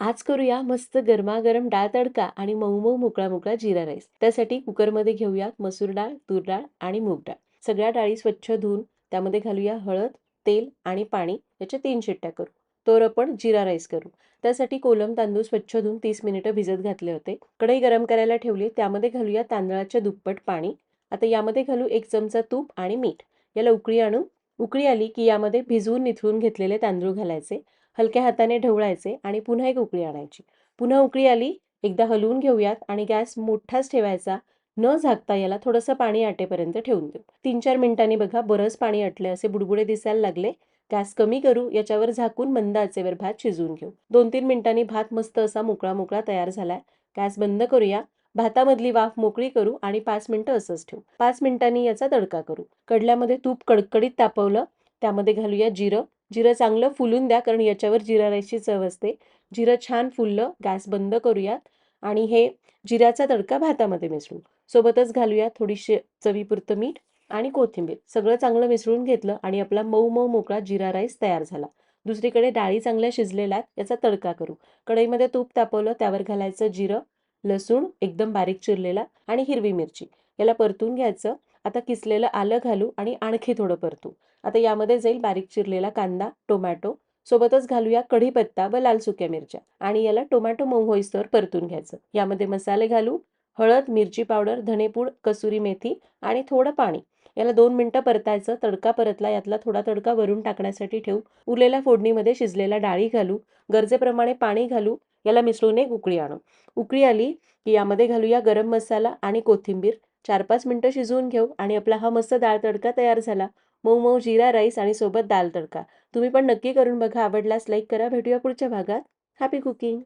आज करूया मस्त गरमागरम डाळ तडका आणि मऊ मऊ मोकळा मोकळा जिरा राईस. त्यासाठी कुकरमध्ये घेऊयात मसूर डाळ तूर डाळ आणि मूग डाळ. सगळ्या डाळी स्वच्छ धुवून त्यामध्ये घालूया हळद तेल आणि पाणी. याच्या तीन शिट्ट्या करू. तर आपण जिरा राईस करू. त्यासाठी कोलम तांदूळ स्वच्छ धुवून तीस मिनिटं भिजत घातले होते. कढई गरम करायला ठेवली. त्यामध्ये घालूया तांदळाच्या दुप्पट पाणी. आता यामध्ये घालू एक चमचा तूप आणि मीठ. याला उकळी आणू उकळी आली की यामध्ये भिजवून निथळून घेतलेले तांदूळ घालायचे. हलक्या हाताने ढवळायचे आणि पुन्हा एक उकळी आणायची. पुन्हा उकळी आली एकदा हलवून घेऊयात आणि गॅस मोठाच ठेवायचा. न झाकता याला थोडंसं पाणी आटेपर्यंत ठेवून देऊ. तीन चार मिनिटांनी बघा बरंच पाणी आटले असे बुडबुडे दिसायला लागले. गॅस कमी करू याच्यावर झाकून मंद आचेवर भात शिजवून घेऊ. दोन तीन मिनिटांनी भात मस्त असा मोकळा मोकळा तयार झालाय. गॅस बंद करूया. भातामधली वाफ मोकळी करू आणि पाच मिनिटं असंच ठेवू. पाच मिनिटांनी याचा तडका करू. कडल्यामध्ये तूप कडकडीत तापवलं. त्यामध्ये घालूया जिरं. जिरं चांगलं फुलून द्या कारण याच्यावर जिरा राईसची चव असते. जिरं छान फुललं गॅस बंद करूयात आणि हे जिऱ्याचा तडका भातामध्ये मिसळू सोबतच घालूया थोडीशी चवीपुरतं मीठ आणि कोथिंबीर. सगळं चांगलं मिसळून घेतलं आणि आपला मऊ मऊ मोकळा जिरा राईस तयार झाला. दुसरीकडे डाळी चांगल्या शिजलेल्या आहेत याचा तडका करू. कढईमध्ये तूप तापवलं त्यावर घालायचं जिरं लसूण एकदम बारीक चिरलेला आणि हिरवी मिरची. याला परतून घ्यायचं. आता किसलेलं आलं घालू आणि आणखी थोडं परतू. आता यामध्ये जाईल बारीक चिरलेला कांदा टोमॅटो. सोबतच घालूया कढीपत्ता व लाल सुक्या मिरच्या. आणि याला टोमॅटो मऊ होईस्तवर परतून घ्यायचं. यामध्ये मसाले घालू हळद मिरची पावडर धनेपूड कसुरी मेथी आणि थोडं पाणी. याला दोन मिनटं परतायचं. तडका परतला यातला थोडा तडका वरून टाकण्यासाठी ठेवू. उरलेल्या फोडणीमध्ये शिजलेल्या डाळी घालू. गरजेप्रमाणे पाणी घालू. याला मिसळून एक उकळी आणू. उकळी आली की यामध्ये घालूया गरम मसाला आणि कोथिंबीर. चार पाच मिनटं शिजवून घेऊ आणि आपला हा मस्त डाळ तडका तयार झाला. मऊ मऊ जिरा राईस आणि सोबत दाल तडका. तुम्ही पण नक्की करून बघा. आवडल्यास लाईक करा. भेटूया पुढच्या भागात. Happy cooking